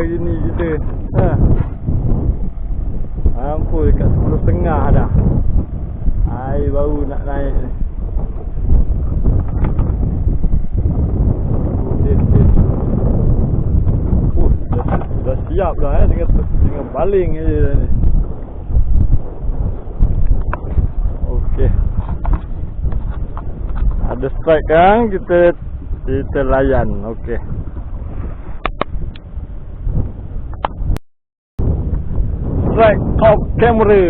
hari ni kita. Ha. Ampun dekat 10.30 dah. Air baru nak naik ni. Dah siap dah eh dengan dengan baling je dah ni. Okey. Ada strike kan kita kita layan. Okey. Strike top camera.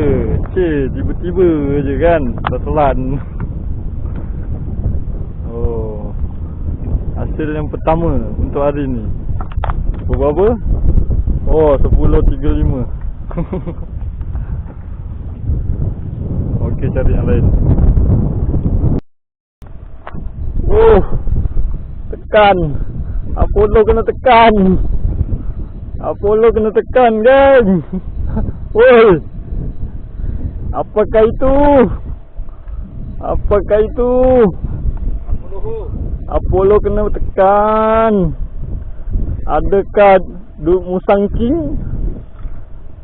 Cik, tiba-tiba je kan tertelan. Oh. Hasil yang pertama untuk hari ni. Berapa? Oh, 10.35. Okey, cari yang lain. Oh. Tekan. Apollo kena tekan. Apollo kena tekan, geng. Woi. Apakah itu? Apakah itu? Apollo kena tekan. Adakah duk musang king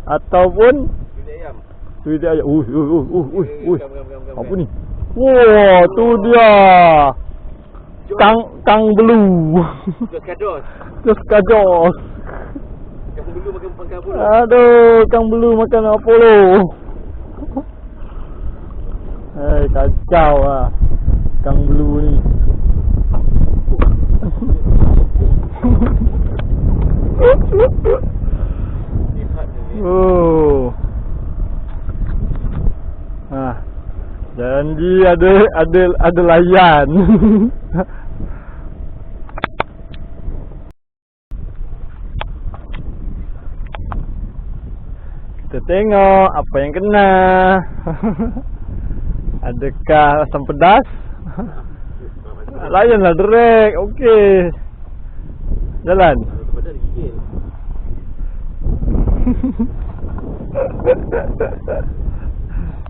ataupun Sudah ayam. Uh, uh, uh, uh, uh, uh. Apa ni? Wah, tu dia. Kang Kang Blue. Jos kados. Terus kajos. Dulu makan pun. Aduh, Kang Blue makan Apollo. Hei, kacau lah. Kang Blue ni. Oh. Ha. Janji ada ada ada layan. Kita tengok apa yang kena. Adakah asam pedas? Layanlah direct. Okey. Jalan.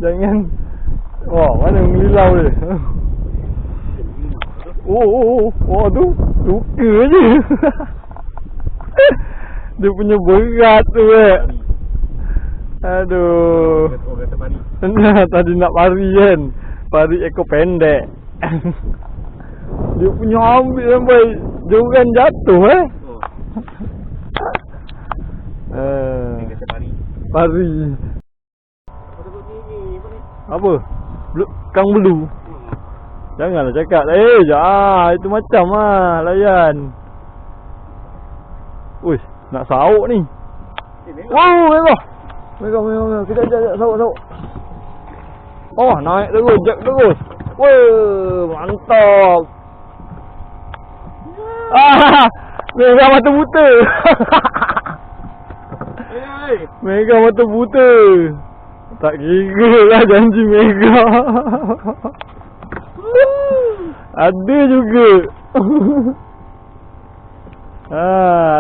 Jangan Wah mana melilau dia Oh oh oh tu Luka je Dia punya berat tu eh Aduh. Oh kata pari. Tadi nak pari kan? Pari ekor pendek. Dia punya ambil sampai Joran jatuh eh? Oh. Eh, Dia kata pari. Pari. Apa? Belu, kang belu? Janganlah cakap Eh ah, Itu macam lah Layan. Uish Nak sauk ni. Eh memang. Merah merah merah Kita ajak ajak sauk sauk Oh naik terus Jak terus Wah Mantap Ah, Merah mata buta. Mega mata buta Tak kira lah janji Mega Ada juga ha,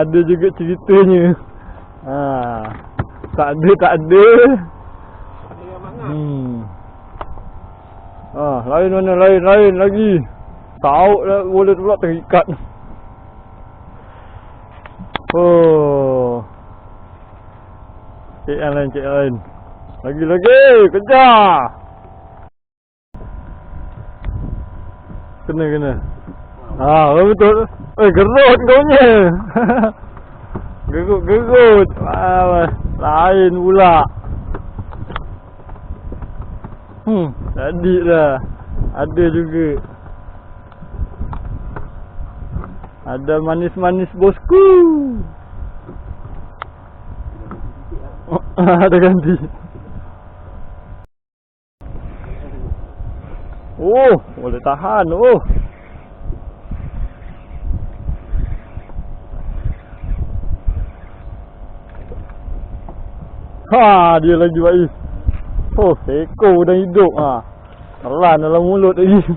Ada juga ceritanya ha, Tak ada tak ada hmm. Ah, lain mana lain lain lagi Tahu dah boleh pula terikat Oh Cik yang lain, yang lain. Lagi lagi, kejar. Kena kena. Ah, oh, betul. Eh, gerut kau nya. gerut gerut. Ah, lain pula. Hmm, tadi dah. Ada juga. Ada manis-manis bosku. Ada ganti. Oh, boleh tahan. Oh. Ha, dia lagi baik. Oh, seko dah hidup ha. Telan dalam mulut lagi.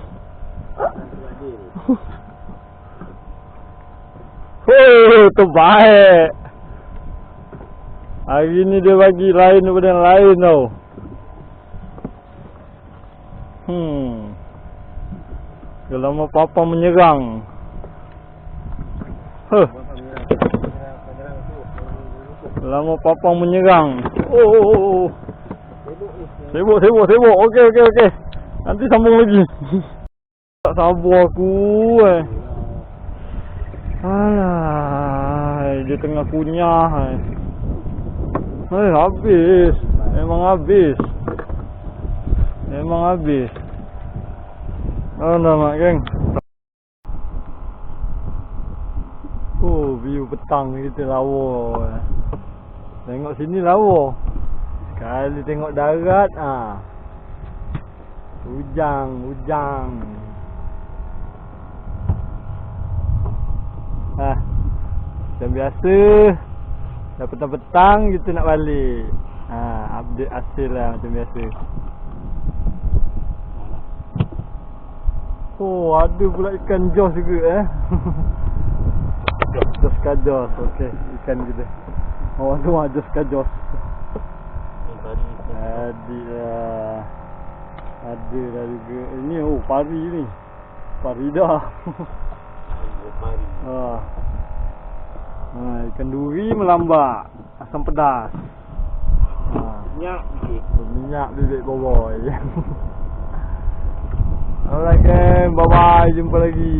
Oh, terbaik. Hari ni dia bagi lain daripada yang lain tau. Hmm. Selama papa menyerang. Huh. Lama papang menyerang. Oh, oh, oh. Sibuk. Sibuk, sibuk. Okey, okey, okey. Nanti sambung lagi. tak sabar aku eh. Alah, dia tengah kunyah eh. Eh, habis. Memang habis. Memang habis. Oh, dah mak geng. Oh, view petang kita lawa. eh. Tengok sini lawa. Sekali tengok darat ah. Ujang, ujang. Ah. Macam biasa. Dah petang-petang kita nak balik. Ha, update hasil lah macam biasa. Oh, ada pula ikan jos juga eh. jos kajos. Okey, ikan kita. Oh, tu mah jos kajos. Ada lah. Ada lah juga. Ini oh pari ni. Pari dah. ha. ha. ikan duri melambak. Asam pedas. Ha. Nyak sikit. Berminyak bibit boboy. Alright bye bye, jumpa lagi.